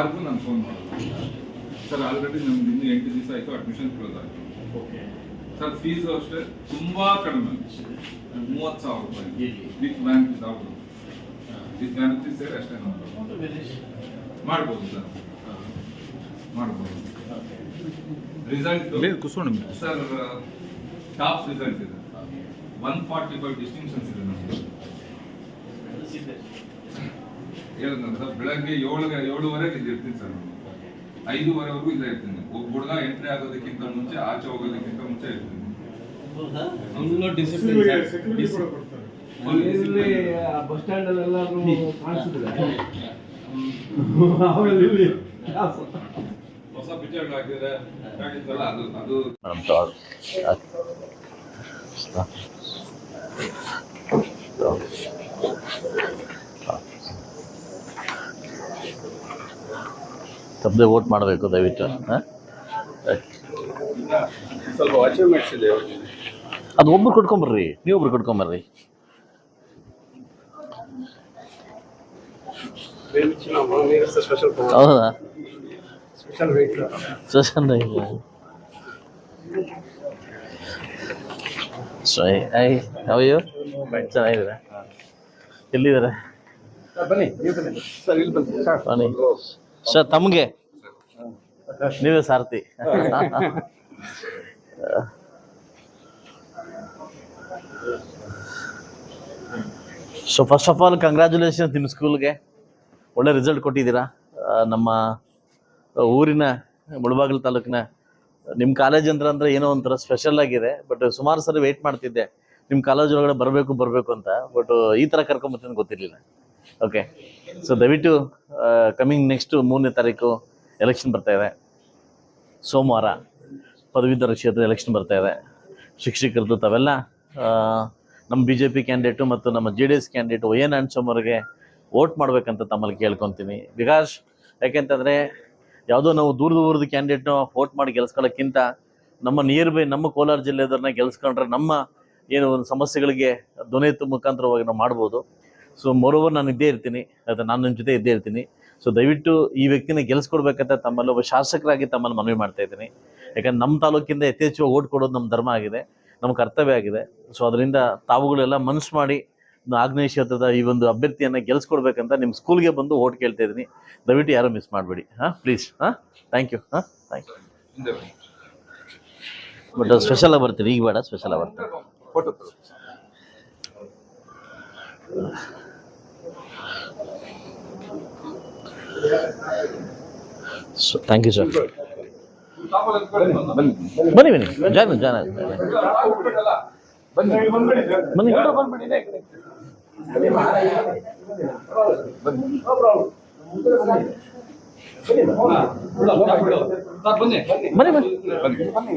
ಯಾರಿಗೂ ನಾನು ಫೋನ್ ಮಾಡಲ್ಲ. ಸರ್ ಆಲ್ರೆಡಿ ನಮ್ದು ಇನ್ನೂ ಎಂಟು ದಿವಸ ಆಯಿತು ಅಡ್ಮಿಷನ್ ಕ್ಲೋಸ್ ಆಯಿತು ಓಕೆ ಸರ್ ಫೀಸು ಅಷ್ಟೇ ತುಂಬ ಕಡಿಮೆ. ಮೂವತ್ತು ಸಾವಿರ ರೂಪಾಯಿ? With bank without with bank fees ಸೇರಿ ಅಷ್ಟೇ ನಾವು ಮಾಡ್ಬೋದು ಸರ್. ಮಾಡ್ಬೋದು. ರಿಸಲ್ಟ್ ಸರ್ ಟಾಪ್ ರಿಸಲ್ಟ್ ಇದೆ. ಒನ್ ಫಾರ್ಟಿ ಫೈವ್ ಡಿಸ್ಟಿಂಕ್ಷನ್ಸ್ ಇದೆ ನಮಗೆ ಹೇಳಿದ್ನಲ್ಲ ಸರ್ ಬೆಳಗ್ಗೆ ಏಳು ಏಳುವರೆಗೆ ಇಲ್ಲಿ ಇರ್ತೀನಿ ಸರ್ ನಾನು. ಐದುವರೆವರೆಗೂ ಇಲ್ಲೇ ಇರ್ತೀನಿ. ಒಬ್ಬ ಹುಡುಗ ಎಂಟ್ರಿ ಆಗೋದಕ್ಕಿಂತ ಮುಂಚೆ ಆಚೆ ಹೋಗೋದಕ್ಕಿಂತ ಮುಂಚೆ ಇರ್ತೀನಿ. ಬಸ್ ಸ್ಟ್ಯಾಂಡ್ ಅಲ್ಲೆಲ್ಲಾರು ಕಾಣಿಸಿದ್ರೆ ಆಮೇಲೆ ಇಲ್ಲಿ ಕ್ಲಾಸ್. ಹೊಸ ಪಿಕ್ಚರ್ ಹಾಕಿದ್ರೆ ಹಾಕಿದ್ರಲ್ಲ ಅದು ಅದು ತಪ್ಪದೆ ವೋಟ್ ಮಾಡಬೇಕು ದಯವಿಟ್ಟು ಹಾಂ? ಅದು ಒಬ್ರು ಕೊಟ್ಕೊಂಬರ್ರಿ ನೀವೊಬ್ರು ಕೊಟ್ಕೊಂಬರ್ರಿ. ಹೌದಾ? ಸ್ಪೆಷಲ್ ಸೊ ಐ ಅಯ್ಯೋ ಚೆನ್ನಾಗಿದ್ದಾರೆ? ಎಲ್ಲಿದ್ದಾರೆ? ಬನ್ನಿ ಬನ್ನಿ. ಸರ್, ತಮಗೆ? ನೀವೇ ಸಾರಥಿ so first of all congratulation ನಿಮ್ಮ ಸ್ಕೂಲ್ಗೆ ಒಳ್ಳೆ ರಿಸಲ್ಟ್ ಕೊಟ್ಟಿದ್ದೀರಾ. ನಮ್ಮ ಊರಿನ ಮುಳಬಾಗಿಲು ತಾಲೂಕಿನ ನಿಮ್ಮ ಕಾಲೇಜ್ ಅಂದ್ರೆ ಅಂದ್ರೆ ಏನೋ ಒಂಥರ ಸ್ಪೆಷಲ್ ಆಗಿದೆ ಬಟ್ ಸುಮಾರು ಸರಿ ವೆಯ್ಟ್ ಮಾಡ್ತಿದ್ದೆ. ನಿಮ್ಮ ಕಾಲೇಜ್ ಒಳಗಡೆ ಬರಬೇಕು ಬರಬೇಕು ಅಂತ ಬಟ್ ಈ ಥರ ಕರ್ಕೊಂಬರ್ತೀನಿ ಗೊತ್ತಿರಲಿಲ್ಲ. ಓಕೆ ಸೊ ದಯವಿಟ್ಟು ಕಮಿಂಗ್ ನೆಕ್ಸ್ಟ್ ಮೂರನೇ ತಾರೀಕು ಎಲೆಕ್ಷನ್ ಬರ್ತಾ ಇದೆ. ಸೋಮವಾರ ಪದವೀಧರ ಕ್ಷೇತ್ರ ಎಲೆಕ್ಷನ್ ಬರ್ತಾ ಇದೆ. ಶಿಕ್ಷಕರದ್ದು ತಾವೆಲ್ಲ ನಮ್ಮ ಬಿ ಜೆ ಪಿ ಕ್ಯಾಂಡಿಡೇಟು ಮತ್ತು ನಮ್ಮ J D S candidate Y N ಅವ್ರಿಗೆ ವೋಟ್ ಮಾಡಬೇಕಂತ ತಮ್ಮಲ್ಲಿ ಕೇಳ್ಕೊತೀನಿ. ಬಿಕಾಸ್ ಯಾಕೆಂತಂದರೆ ಯಾವುದೋ ನಾವು ದೂರದ ದೂರದ ಕ್ಯಾಂಡಿಡೇಟ್ನ ವೋಟ್ ಮಾಡಿ ಗೆಲ್ಸ್ಕೊಳ್ಳೋಕ್ಕಿಂತ ನಮ್ಮ ನಿಯರ್ ಬೈ ನಮ್ಮ ಕೋಲಾರ ಜಿಲ್ಲೆದವ್ರನ್ನ ಗೆಲ್ಸ್ಕೊಂಡ್ರೆ ನಮ್ಮ ಏನು ಸಮಸ್ಯೆಗಳಿಗೆ ಎತ್ತುವ ಮುಖಾಂತರವಾಗಿ ನಾವು ಮಾಡ್ಬೋದು. ಸೊ ಮೋರೋವರ್ ನಾನು ಇದ್ದೇ ಇರ್ತೀನಿ. ಅದು ನಾನು ನನ್ನ ಜೊತೆ ಇದ್ದೇ ಇರ್ತೀನಿ. ಸೊ ದಯವಿಟ್ಟು ಈ ವ್ಯಕ್ತಿನ ಗೆಲ್ಸ್ಕೊಡ್ಬೇಕಂತ ತಮ್ಮಲ್ಲಿ ಒಬ್ಬ ಶಾಸಕರಾಗಿ ತಮ್ಮಲ್ಲಿ ಮನವಿ ಮಾಡ್ತಾ ಇದ್ದೀನಿ. ಯಾಕಂದ್ರೆ ನಮ್ಮ ತಾಲೂಕಿಂದ ಯಥೇಚ್ಛವಾಗಿ ಓಟ್ ಕೊಡೋದು ನಮ್ಮ ಧರ್ಮ ಆಗಿದೆ. ನಮ್ಮ ಕರ್ತವ್ಯ ಆಗಿದೆ. ಸೊ ಅದರಿಂದ ತಾವುಗಳೆಲ್ಲ ಮನಸ್ಸು ಮಾಡಿ ಆಗ್ನೇಯ ಕ್ಷೇತ್ರದ ಈ ಒಂದು ಅಭ್ಯರ್ಥಿಯನ್ನು ಗೆಲ್ಸ್ಕೊಡ್ಬೇಕಂತ ನಿಮ್ಮ ಸ್ಕೂಲ್ಗೆ ಬಂದು ಓಟ್ ಕೇಳ್ತಾ ಇದ್ದೀನಿ. ದಯವಿಟ್ಟು ಯಾರೂ ಮಿಸ್ ಮಾಡಬೇಡಿ. ಹಾಂ ಪ್ಲೀಸ್ ಹಾಂ ಥ್ಯಾಂಕ್ ಯು ಹಾಂ ಥ್ಯಾಂಕ್ ಯು ಬಟ್ ಸ್ಪೆಷಲ್ ಆಗಿ ಬರ್ತೀನಿ ಈಗ ಬೇಡ ಸ್ಪೆಷಲ್ ಆಗಿ ಬರ್ತೀನಿ photo so thank you sir ಬನ್ನಿ ಬನ್ನಿ ಬನ್ನಿ. ಜಾಯ್ನ್ ಜಾಯ್ನ್ ಬನ್ನಿ. ಬನ್ನಿ ಬನ್ನಿ ಬನ್ನಿ ಬನ್ನಿ.